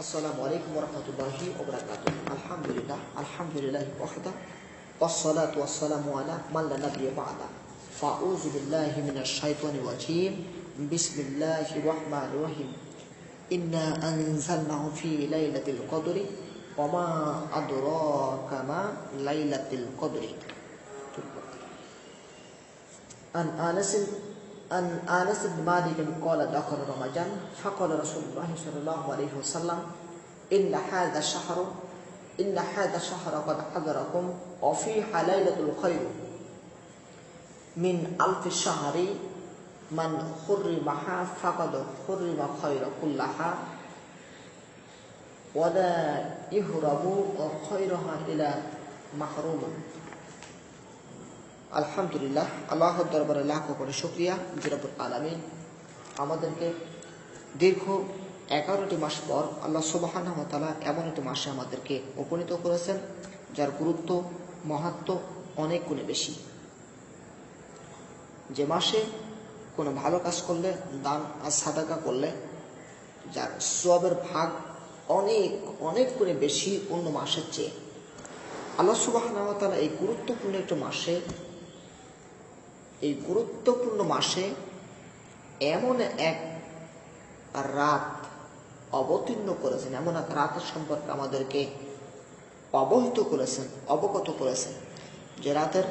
السلام عليكم ورحمة الله وبركاته الحمد لله الحمد لله وحده والصلاة والسلام على من لا نبي بعده فأعوذ بالله من الشيطان الرجيم بسم الله الرحمن الرحيم إنا أنزلناه في ليلة القدر وما أدراك ما ليلة القدر عن أنس عن أنس بن مالك قال دخل رمضان فقال رسول الله صلى الله عليه وسلم إن هذا الشهر إن هذا الشهر قد حضركم وفيها ليلة الخير. من ألف شهر من حرمها فقد حرم خير كلها ولا يهرب خيرها إلى محروم. আলহামদুলিল্লাহ, আল্লাহর দরবারে লাখ করে শুক্রিয়া, জিরাবুল আলমিন। আমাদেরকে দীর্ঘ এগারোটি মাস পর আল্লাহ সুবাহান তালা এমন একটি মাসে আমাদেরকে উপনীত করেছেন, যার গুরুত্ব, মহাত্ম অনেক গুণে বেশি। যে মাসে কোনো ভালো কাজ করলে, দান আর সাদাকা করলে, যার সবের ভাগ অনেক অনেক গুণে বেশি অন্য মাসের চেয়ে। আল্লাহ সুবাহ এই গুরুত্বপূর্ণ একটি মাসে এই গুরুত্বপূর্ণ মাসে এমন এক রাত অবতীর্ণ করেছেন, এমন এক রাতের সম্পর্কে আমাদেরকে অবহিত করেছেন, অবগত করেছেন। যে রাতের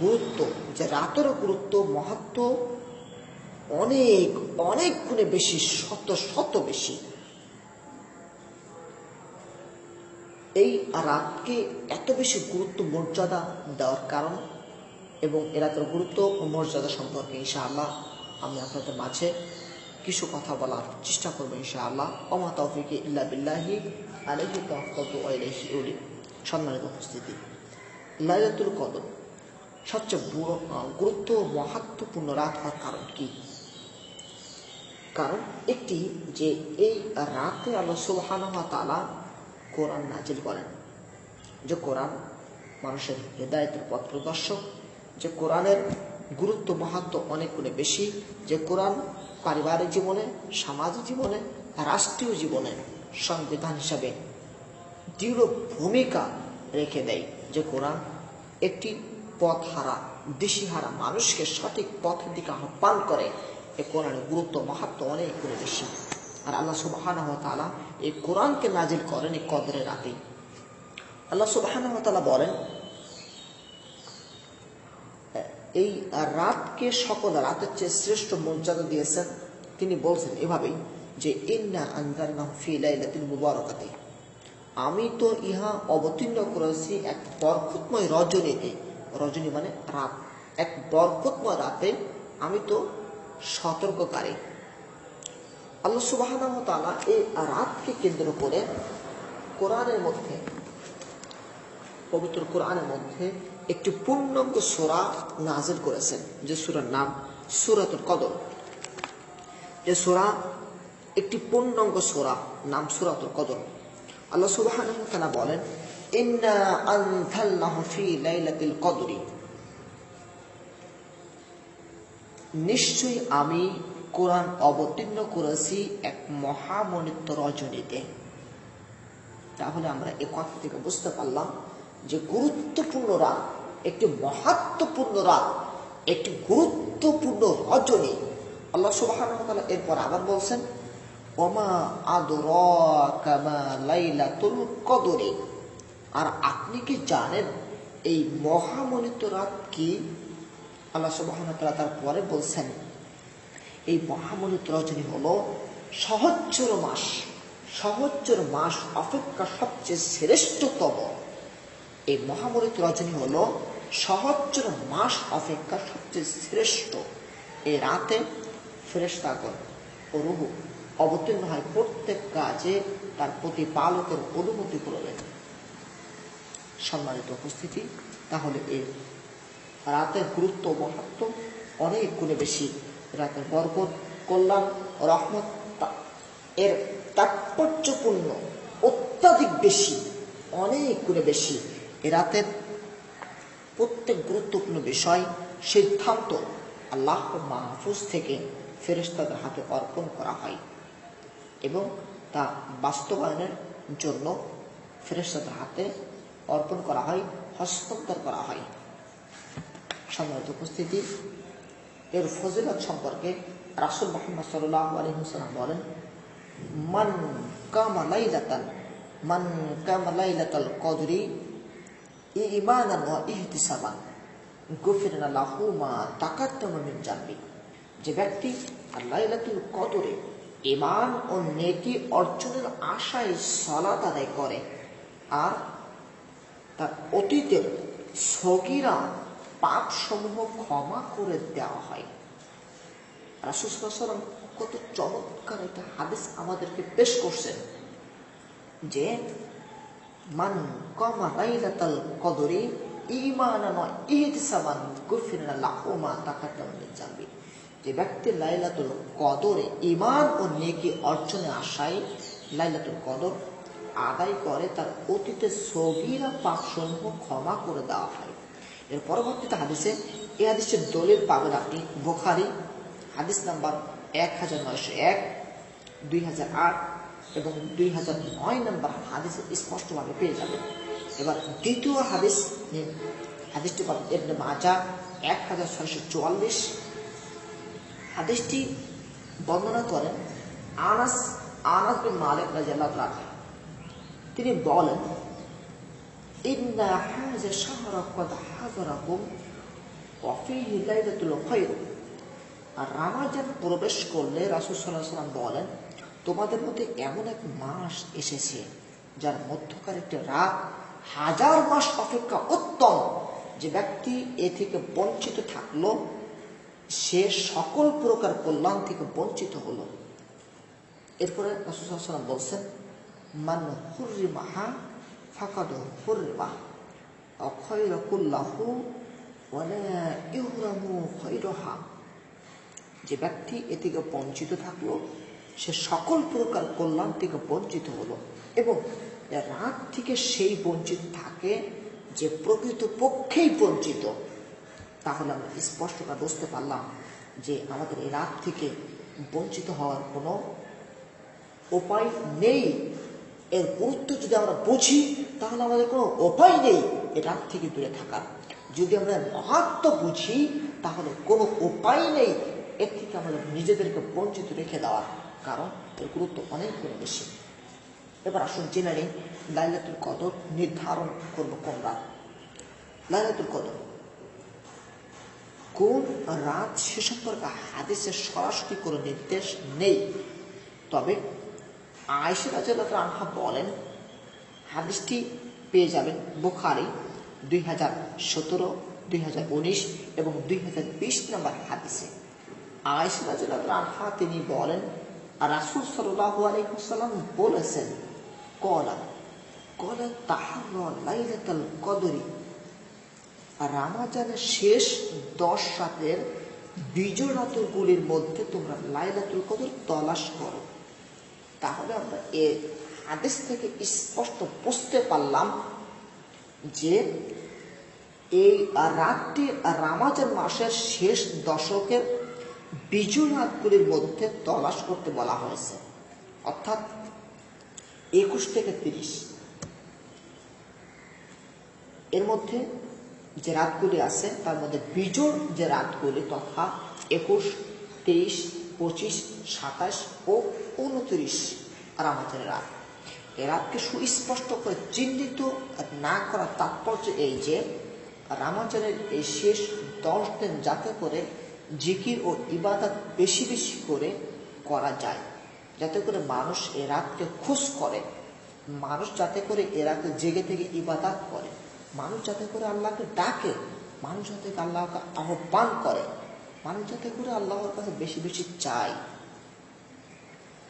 গুরুত্ব, যে রাতের গুরুত্ব মহত্ব অনেক অনেক গুণে বেশি, শত শত বেশি। এই রাতকে এত বেশি গুরুত্ব, মর্যাদা দেওয়ার কারণ এবং এ রাতের গুরুত্ব ও মর্যাদা সম্পর্কে ইনশাআল্লাহ আমি আপনাদের মাঝে কিছু কথা বলার চেষ্টা করব ইনশাআল্লাহ। অমা তৌফিকে ইল্লা বিল্লাহি আলহি আলহি উলি। সম্মানিত উপস্থিতি, লাইলাতুল কদর, সবচেয়ে গুরুত্ব মহাত্মপূর্ণ রাত হওয়ার কারণ কি? কারণ একটি যে এই রাতে আল্লাহ সুবহান তালা কোরআন নাজিল করেন, যে কোরআন মানুষের হৃদায়তের পথ প্রদর্শক যে কোরআনের গুরুত্ব, মাহাত্ম অনেক গুণে বেশি, যে কোরআন পারিবারিক জীবনে, সামাজিক জীবনে, রাষ্ট্রীয় জীবনে সংবিধান হিসাবে দৃঢ় ভূমিকা রেখে দেয় যে কোরআন একটি পথ হারা দিশিহারা মানুষকে সঠিক পথের দিকে আহ্বান করে। এ কোরআনের গুরুত্ব, মাহাত্ম অনেক গুণে বেশি। আর আল্লাহ সুবাহান তালা এই কোরআনকে নাজিল করেন এই কদরের রাতেই আল্লাহ সুবাহান তালা বলেন এই রাতকে সকল রাতের চেয়ে শ্রেষ্ঠ মর্যাদা দিয়েছেন। তিনি বলছেন এভাবেই যে, ইন্না আন্দার ফি লাইলাতিল মুবারকাতে। আমি তো ইহা অবতীর্ণ করেছি এক বরকতময় রজনীতে। রজনী মানে রাত। এক বরকতময় রাতে আমি তো সতর্ককারী। আল্লাহ সুবাহ এই রাতকে কেন্দ্র করে কোরআনের মধ্যে, পবিত্র কোরআনের মধ্যে একটি পূর্ণাঙ্গ সোরা নাজিল করেছেন, যে সুরার নাম সুরাতুল কদর। যে সোরা একটি পূর্ণাঙ্গ সোরা, নাম সুরাতুল কদর। আল্লাহ সুবাহ বলেন, ইন্না ফি লাইলাতিল কদরি। নিশ্চয়ই আমি কোরআন অবতীর্ণ করেছি এক মহামনিত্ব রজনীতে। তাহলে আমরা এ কথা থেকে বুঝতে পারলাম যে গুরুত্বপূর্ণ রাত, একটি মহাত্মপূর্ণ রাত, একটি গুরুত্বপূর্ণ রজনী। আল্লাহ সুবাহ এরপর আবার বলছেন, ওমা আদর কামা লাইলাতুল কদরে। আর আপনি কি জানেন এই মহামনিত রাত কি? আল্লাহ সুবাহ তারপরে বলছেন, এই মহামনিত রজনী হলো সহজ্জর মাস সহজ্জর মাস অপেক্ষা সবচেয়ে শ্রেষ্ঠতম। এই মহামরিত রজনী হল সহজ্জর মাস অপেক্ষা সবচেয়ে শ্রেষ্ঠ। এই রাতে ফেরেস্তাগণ ও রুহু অবতীর্ণ হয় প্রত্যেক কাজে তার প্রতিপালকের অনুমতি করবেন সম্মানিত উপস্থিতি, তাহলে এই রাতের গুরুত্ব মহাত্ম অনেক গুণে বেশি। রাতের বরকত, কল্যাণ রহমত এর তাৎপর্যপূর্ণ অত্যাধিক বেশি, অনেক গুণে বেশি। এ রাতের প্রত্যেক গুরুত্বপূর্ণ বিষয় সিদ্ধান্ত আল্লাহ মাহফুজ থেকে ফেরেস্তাদের হাতে অর্পণ করা হয় এবং তা বাস্তবায়নের জন্য ফেরেস্তাদের হাতে অর্পণ করা হয়, হস্তান্তর করা হয়। সম্মানিত উপস্থিতি, এর ফজিলত সম্পর্কে রাসুল মোহাম্মদ সাল্লাহ আলহিহাল্লাম বলেন, মান কামা লাইলাতান, মান কামা লাইলাতাল কদরি ইমানান ওয়া ইহতিসাবান গুফিরনা লাহু মা মিন জানবি যে ব্যক্তি লাইলাতুল কদরে ইমান ও নেকি অর্জনের আশায় সালাত আদায় করে আর তার অতীতের সগিরা পাপ সমূহ ক্ষমা করে দেওয়া হয় রাসুসাল্লাম কত চমৎকার একটা হাদিস আমাদেরকে পেশ করছেন যে মান কমা লাইলাতাল কদরি ইমানান ওয়া ইহতিসাবান গুফিরনা লাহু মা তাকাদ্দামা মিন জানবি যে ব্যক্তি লাইলাতুল কদরে ইমান ও নেকি অর্জনে আশায় লাইলাতুল কদর আদায় করে, তার অতীতে সগিরা পাপ সমূহ ক্ষমা করে দেওয়া হয়। এর পরবর্তীতে হাদিসে এই হাদিসের দলিল পাবেন আপনি। বোখারি, হাদিস নাম্বার এক হাজার নয়শো এক, দুই হাজার আট এবং দুই হাজার নয় নম্বর হাদিসে স্পষ্টভাবে পেয়ে যাবেন এবার দ্বিতীয় হাদিস হাদিসটি পাবেন এমনি মাজা এক হাজার ছয়শো চুয়াল্লিশ। হাদিসটি বর্ণনা করেন আনাস আনাস বিন মালিক রাজিয়াল্লাহু তাআলা তিনি বলেন, ইন্না হাযা শাহরা ক্বাদ হাযারাকুম ওয়া ফীহি লাইলাতুল খায়র আর রামাজান প্রবেশ করলে রাসূল সাল্লাল্লাহু আলাইহি সাল্লাম বলেন তোমাদের মধ্যে এমন এক মাস এসেছে, যার মধ্যকার একটি রাত হাজার মাস অপেক্ষা উত্তম। যে ব্যক্তি এ থেকে বঞ্চিত থাকল, সে সকল প্রকার কল্যাণ থেকে বঞ্চিত হলো। এরপরে রাসুসাল্লাম বলছেন, মান হুরিমাহা ফাকাদ হুরিমা অক্ষয়রকুল্লাহু ওয়ালা ইহরামু খৈরহা যে ব্যক্তি এ থেকে বঞ্চিত থাকল সে সকল প্রকার কল্যাণ থেকে বঞ্চিত হলো এবং রাত থেকে সেই বঞ্চিত থাকে যে প্রকৃত পক্ষেই বঞ্চিত। তাহলে আমরা স্পষ্টটা বুঝতে পারলাম যে আমাদের এই রাত থেকে বঞ্চিত হওয়ার কোনো উপায় নেই। এর গুরুত্ব যদি আমরা বুঝি, তাহলে আমাদের কোনো উপায় নেই এই রাত থেকে দূরে থাকার। যদি আমরা মহাত্ম বুঝি, তাহলে কোনো উপায় নেই। এর থেকে আমাদের নিজেদেরকে বঞ্চিত রেখে দেওয়ার কারণ এর গুরুত্ব অনেক গুণ বেশি। এবার আসুন জেনে নিই লাইলাতুল কদর নির্ধারণ করব কোন রাত লাইলাতুল কদর। কোন রাত সে সম্পর্কে হাদিসের সরাসরি কোনো নির্দেশ নেই। তবে আয়সা রাজাল্লাহ আনহা বলেন, হাদিসটি পেয়ে যাবেন বুখারি দুই হাজার সতেরো, দুই হাজার উনিশ এবং দুই হাজার বিশ নম্বর হাদিসে। আয়সা রাজাল্লাহ আনহা তিনি বলেন রাসুল সাল্লাহ আলাইসাল্লাম বলেছেন, কলা কলা তাহার লাইলাতাল কদরি। রামাজানের শেষ দশ রাতের বিজয়াদগুলির মধ্যে তোমরা লাইলাতুল কদর তলাশ করো। তাহলে আমরা এ হাদিস থেকে স্পষ্ট বুঝতে পারলাম যে এই রাতটি রামাজান মাসের শেষ দশকের বিজয় রাতগুলির মধ্যে তলাশ করতে বলা হয়েছে। অর্থাৎ একুশ থেকে তিরিশ। এর মধ্যে যে রাতগুলি আছে, তার মধ্যে বিজোড় যে রাতগুলি তথা একুশ, তেইশ, পঁচিশ, সাতাশ ও উনত্রিশ রামাজানের রাত। এই রাতকে সুস্পষ্ট করে চিহ্নিত না করার তাৎপর্য এই যে, রামাজানের এই শেষ দশ দিন যাতে করে জিকির ও ইবাদত বেশি বেশি করে করা যায়। যাতে করে মানুষ এ রাতকে খুশ করে। মানুষ যাতে করে এ রাতে জেগে থেকে ইবাদত করে। মানুষ যাতে করে আল্লাহকে ডাকে। মানুষ যাতে আল্লাহকে আহ্বান করে। মানুষ যাতে করে আল্লাহর কাছে বেশি বেশি চায়।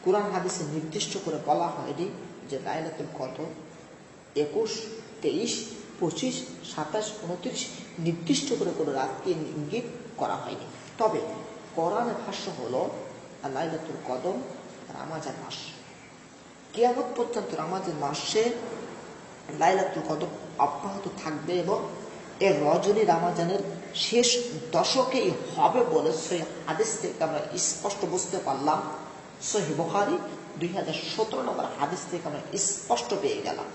কোরআন হাদিসে নির্দিষ্ট করে বলা হয়নি যে লাইলাতুল কদর একুশ, তেইশ, পঁচিশ, সাতাশ, উনত্রিশ নির্দিষ্ট করে কোনো রাতকে ইঙ্গিত করা হয়নি। তবে কোরআনের ভাষ্য হলো লাইলাতুল কদম রামাজান মাস। কেয়ামত পর্যন্ত রামাজান মাসে লাইলাতুল কদম অব্যাহত থাকবে এবং এর রজনী রামাজানের শেষ দশকেই হবে বলে সেই হাদিস থেকে আমরা স্পষ্ট বুঝতে পারলাম। সহি বখারি দুই হাজার সতেরো নম্বর হাদিস থেকে আমরা স্পষ্ট পেয়ে গেলাম।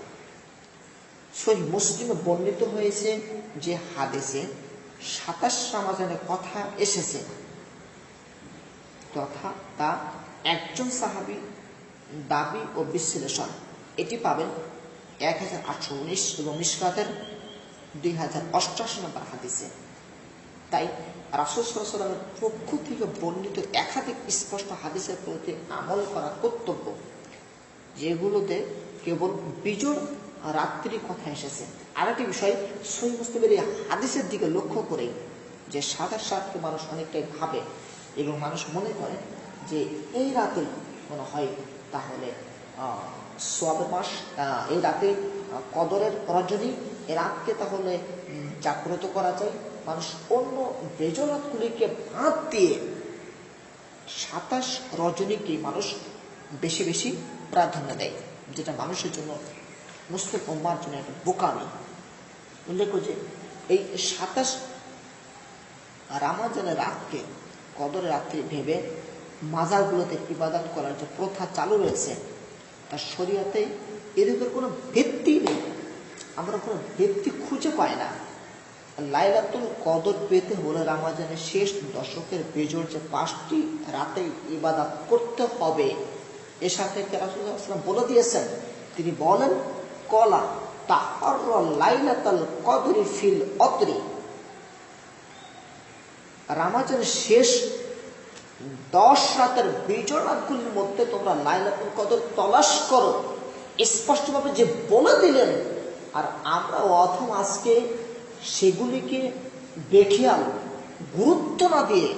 সহি মুসলিমে বর্ণিত হয়েছে যে হাদিসে সাতাশ রামাজানের কথা এসেছে। তথা তা একজন সাহাবি দাবি ও বিশ্লেষণ। এটি পাবেন এক হাজার আটশো উনিশ এবং নিষ্কাতের দুই হাজার অষ্টাশি নম্বর হাদিসে। তাই রাসুল পক্ষ থেকে বর্ণিত একাধিক স্পষ্ট হাদিসের প্রতি আমল করা কর্তব্য, যেগুলোতে কেবল বিজোড় রাত্রি কথা এসেছে। আরেকটি বিষয় সই মুসলিমের এই হাদিসের দিকে লক্ষ্য করেই যে সাতাশ রাতকে মানুষ অনেকটাই ভাবে এবং মানুষ মনে করে যে এই রাতে মনে হয় তাহলে সোয়াবের মাস এই রাতে কদরের রজনী, এ রাতকে তাহলে জাগ্রত করা যায়। মানুষ অন্য বেজরাতগুলিকে বাদ দিয়ে সাতাশ রজনীকে মানুষ বেশি বেশি প্রাধান্য দেয়, যেটা মানুষের জন্য মুসলিম উম্মার জন্য একটা বোকামি। উল্লেখ যে এই সাতাশ রামাজানের রাতকে কদরের রাত্রি ভেবে মাজারগুলোতে ইবাদত করার যে প্রথা চালু রয়েছে তার শরীয়তে এদিকের কোনো ভিত্তি নেই। আমরা কোনো ভিত্তি খুঁজে পাই না। লাইলাতুল কদর পেতে হলে রামাজানের শেষ দশকের বেজোর যে পাঁচটি রাতে ইবাদত করতে হবে, এ সাথে কেরাসুল্লাহাম বলে দিয়েছেন? তিনি বলেন, কলা তাহর লাইলাতাল কদরি ফিল অতরি রামাজানের শেষ দশ রাতের বিজয় রাতগুলির মধ্যে তোমরা লাইলাতুল কদর তলাশ করো। স্পষ্টভাবে যে বলে দিলেন, আর আমরা অথম আজকে সেগুলিকে বেখিয়াল গুরুত্ব না দিয়ে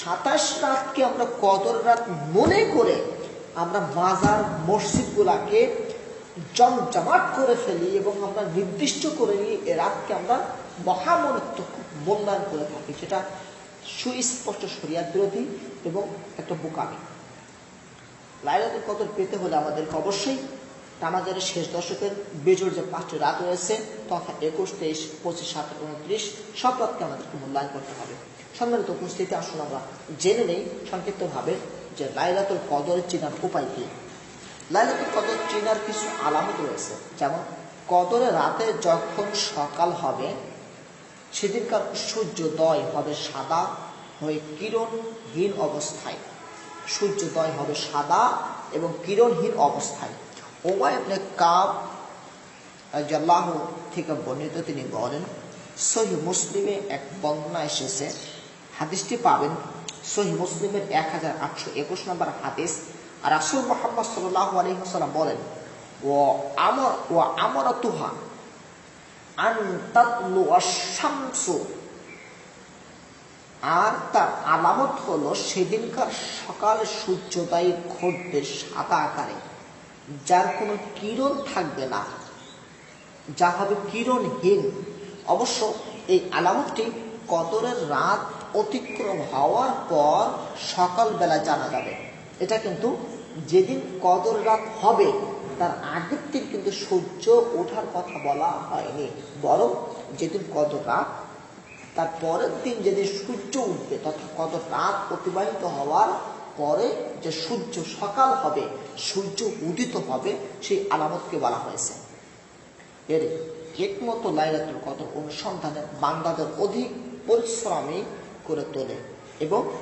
সাতাশ রাতকে আমরা কদর রাত মনে করে আমরা মাজার মসজিদগুলাকে জমজমাট করে ফেলি এবং আমরা নির্দিষ্ট করে নিই এ রাতকে আমরা মহামনিত্ব মূল্যায়ন করে থাকি। সেটা সুস্পষ্ট শরিয়াত বিরোধী এবং একটা বোকামি। লাইলাতুল কদর পেতে হলে আমাদেরকে অবশ্যই আমাদের শেষ দশকের বেজোর যে পাঁচটি রাত রয়েছে, তথা একুশ, তেইশ, পঁচিশ সাতাশ উনত্রিশ, সব রাতকে আমাদেরকে মূল্যায়ন করতে হবে। সম্মানিত উপস্থিতি, আসুন আমরা জেনে নেই, সংক্ষিপ্তভাবে যে লাইলাতুল কদরের চেনার উপায় কি। লাইলাতুল কদর চেনার কিছু আলামত রয়েছে। যেমন কদরের রাতে যখন সকাল হবে, সেদিনকার সূর্যোদয় হবে সাদা হয়ে কিরণহীন অবস্থায়। সূর্যোদয় হবে সাদা এবং কিরণহীন অবস্থায়। ওমায় আপনি কাব জাল্লাহ থেকে বর্ণিত তিনি বলেন সহি মুসলিমে এক বর্ণনা এসেছে। হাদিসটি পাবেন সহি মুসলিমের এক হাজার আটশো একুশ নম্বর হাদিস, আর রাসুল মোহাম্মদ সাল্লাহ আলহিহাসাল্লাম বলেন ও আমর ও আমর তুহা আর তার আলামত হলো সেদিনকার সকাল সূর্যোদয় ঘটবে সাদা আকারে, যার কোনো কিরণ থাকবে না। যা হবে কিরণহীন, অবশ্য এই আলামতটি কদরের রাত অতিক্রম হওয়ার পর সকালবেলা জানা যাবে। এটা কিন্তু যেদিন কদর রাত হবে, তার আগের দিন কিন্তু সূর্য ওঠার কথা বলা হয়নি। বরং যেদিন কদর রাত, তার পরের দিন যেদিন সূর্য উঠবে, তথা কত রাত অতিবাহিত হওয়ার পরে যে সূর্য সকাল হবে, সূর্য উদিত হবে, সেই আলামতকে বলা হয়েছে। এর একমতো লাইলাতুল কদর অনুসন্ধানে বান্দাদের অধিক পরিশ্রমী করে তোলে। এবং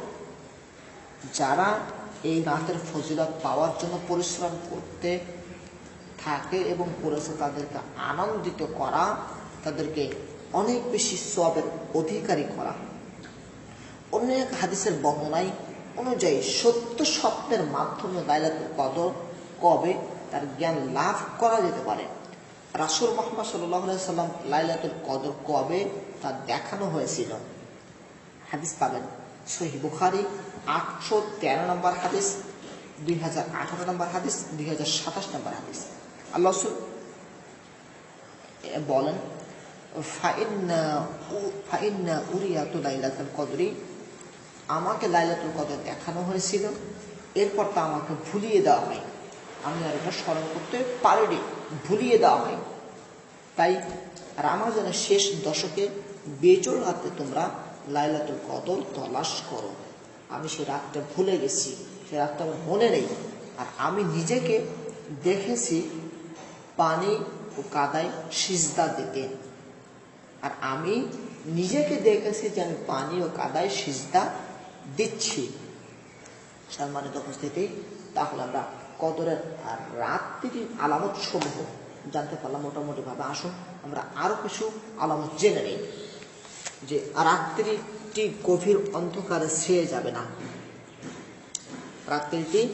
যারা এই রাতের ফজিলত পাওয়ার জন্য পরিশ্রম করতে থাকে এবং করেছে তাদেরকে আনন্দিত করা, তাদেরকে অনেক বেশি সবের অধিকারী করা। অন্য এক হাদিসের বর্ণনায় অনুযায়ী সত্য স্বপ্নের মাধ্যমে লাইলাতুল কদর কবে তার জ্ঞান লাভ করা যেতে পারে? রাসুল মোহাম্মদ সাল্লাম লাইলাতুল কদর কবে তা দেখানো হয়েছিল? হাদিস পাবেন। সহি বুখারি, আটশো তেরো নম্বর হাদিস, দুই হাজার আঠারো নম্বর হাদিস, দুই হাজার সাতাশ নম্বর হাদিস। আল্লাহ বলেন লাইলাতুল কদরি। আমাকে লাইলাতুল কদর দেখানো হয়েছিল, এরপর তা আমাকে ভুলিয়ে দেওয়া হয়। আমি আর এটা স্মরণ করতে পারিনি, ভুলিয়ে দেওয়া হয়। তাই রামাজানের শেষ দশকে বেজোর রাতে তোমরা লাইলাতুল কদর তলাশ করো। আমি সে রাতটা ভুলে গেছি, সে রাতটা আমার মনে নেই। আর আমি নিজেকে দেখেছি পানি ও কাদায় সিজদা দিতে। আর আমি নিজেকে দেখেছি যে আমি পানি ও কাদায় সিজদা দিচ্ছি। সম্মানিত উপস্থিতি, তাহলে আমরা কদরের আর রাত্রির আলামত সমূহ জানতে পারলাম। মোটামুটিভাবে আসুন, আমরা আরও কিছু আলামত জেনে নিই। যে রাত্রিটি গভীর অন্ধকারে ছেয়ে যাবে না। রাত্রিটি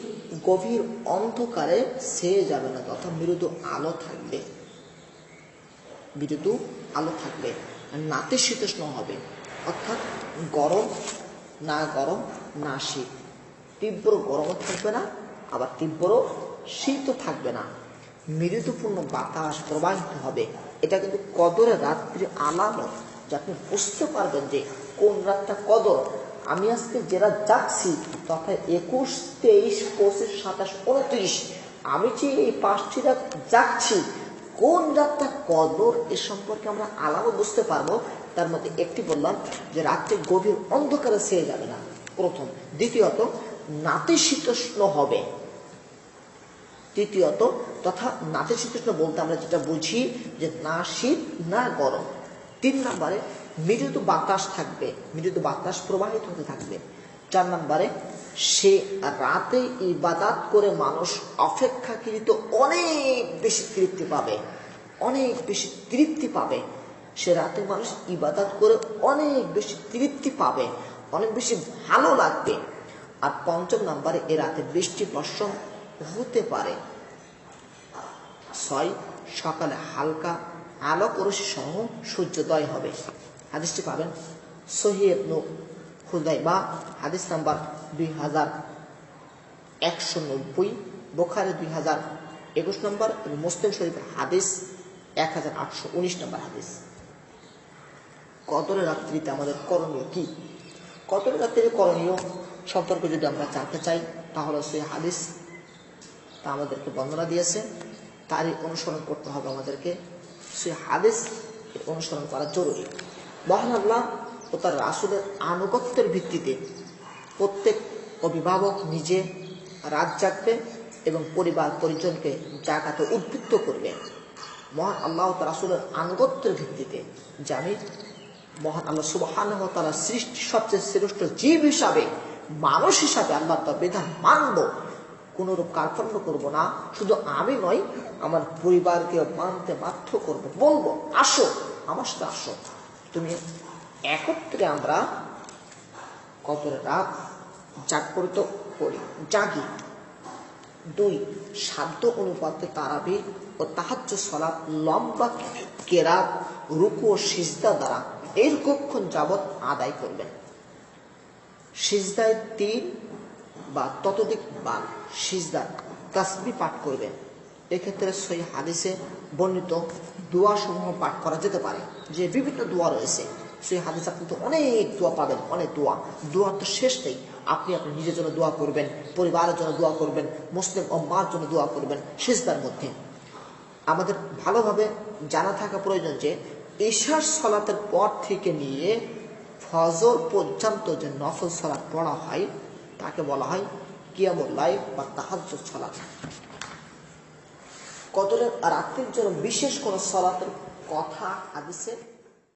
গভীর অন্ধকারে ছেয়ে যাবে না, তথা মৃদু আলো থাকবে। মৃদু আলো থাকবে। আর নাতে শীতোষ্ণ হবে, অর্থাৎ গরম না গরম না শীত। তীব্র গরমও থাকবে না, আবার তীব্র শীতও থাকবে না। মৃদুপূর্ণ বাতাস প্রবাহিত হবে। এটা কিন্তু কদরের রাত্রি আলামত। যে আপনি বুঝতে পারবেন যে কোন রাতটা কদর। আমি আজকে যে রাত যাচ্ছি, তথা একুশ, তেইশ, পঁচিশ, সাতাশ, উনত্রিশ, আমি যে এই পাঁচটি রাত যাচ্ছি, কোন রাতটা কদর এ সম্পর্কে আমরা আলামত বুঝতে পারব। তার মধ্যে একটি বললাম যে রাত্রে গভীর অন্ধকারে ছেয়ে যাবে না। প্রথম। দ্বিতীয়ত নাতিশীতোষ্ণ হবে। তৃতীয়ত, তথা নাতিশীতোষ্ণ বলতে আমরা যেটা বুঝি যে না শীত, না গরম। তিন নম্বরে মৃদু বাতাস থাকবে, মৃদু বাতাস প্রবাহিত হতে থাকবে। চার নম্বরে, সে রাতে ইবাদাত করে মানুষ অপেক্ষাকৃত অনেক বেশি তৃপ্তি পাবে, অনেক বেশি তৃপ্তি পাবে। সে রাতে মানুষ ইবাদাত করে অনেক বেশি তৃপ্তি পাবে, অনেক বেশি ভালো লাগবে। আর পঞ্চম নম্বরে, এ রাতে বৃষ্টি বর্ষণ হতে পারে। ছয়, সকালে হালকা আলোক রশ্মি সহ সূর্যোদয় হবে। হাদিসটি পাবেন সহিবনু হুদাই বা হাদিস নাম্বার দুই হাজার একশো নব্বই, বোখারে দুই হাজার একুশ নম্বর এবং মুসলিম শরীফের হাদিস এক হাজার আটশো উনিশ নম্বর হাদিস। কদরের রাত্রিতে আমাদের করণীয় কি? কদরের রাত্রিতে করণীয় সম্পর্কে যদি আমরা জানতে চাই, তাহলে সেই হাদিস তা আমাদেরকে বর্ণনা দিয়েছে। তারই অনুসরণ করতে হবে আমাদেরকে। সেই হাদিস অনুসরণ করা জরুরি। মহান আল্লাহ ও তার রাসুলের আনুগত্যের ভিত্তিতে প্রত্যেক অভিভাবক নিজে রাত জাগবে এবং পরিবার পরিজনকে জাগাতে উদ্বৃত্ত করবে। মহান আল্লাহ তার রাসুলের আনুগত্যের ভিত্তিতে যে আমি মহান আল্লাহ সুবাহান তারা সৃষ্টি সবচেয়ে শ্রেষ্ঠ জীব হিসাবে, মানুষ হিসাবে আল্লাহ তার বিধান মানব। কোনরূপ কার্পণ্য করব না, শুধু আমি নয় আমার পরিবারকে মানতে বাধ্য করব। বলব, আসো, আমার সাথে আসো। তুমি একত্রে আমরা কত রাত জাগ্রত করি। জাগি। দুই, সাধ্য অনুপাতে তারাবি ও তাহাজ্য সলাপ লম্বা কেরাত, রুকু ও সিজদা দ্বারা এরকক্ষণ যাবৎ আদায় করবেন। সিজদায় তিন বা ততোধিক বার সিজদা, তাসবি পাঠ করবেন এক্ষেত্রে সই হাদিসে বর্ণিত দোয়া সমূহ পাঠ করা যেতে পারে, যে বিভিন্ন দোয়া রয়েছে। সেই হাদিস আপনি তো অনেক দোয়া পাবেন, অনেক দোয়া। দোয়ার তো শেষ নেই। আপনি আপনি নিজের জন্য দোয়া করবেন, পরিবারের জন্য দোয়া করবেন, মুসলিম ও মার জন্য দোয়া করবেন সিজদার মধ্যে। আমাদের ভালোভাবে জানা থাকা প্রয়োজন যে, ঈশার সলাতের পর থেকে নিয়ে ফজর পর্যন্ত যে নফল সলাৎ পড়া হয়, তাকে বলা হয় কিয়ামুল্লাই বা তাহাজ সালাত। কদরের রাত্রির জন্য বিশেষ কোন সলাতের কথা হাদিসে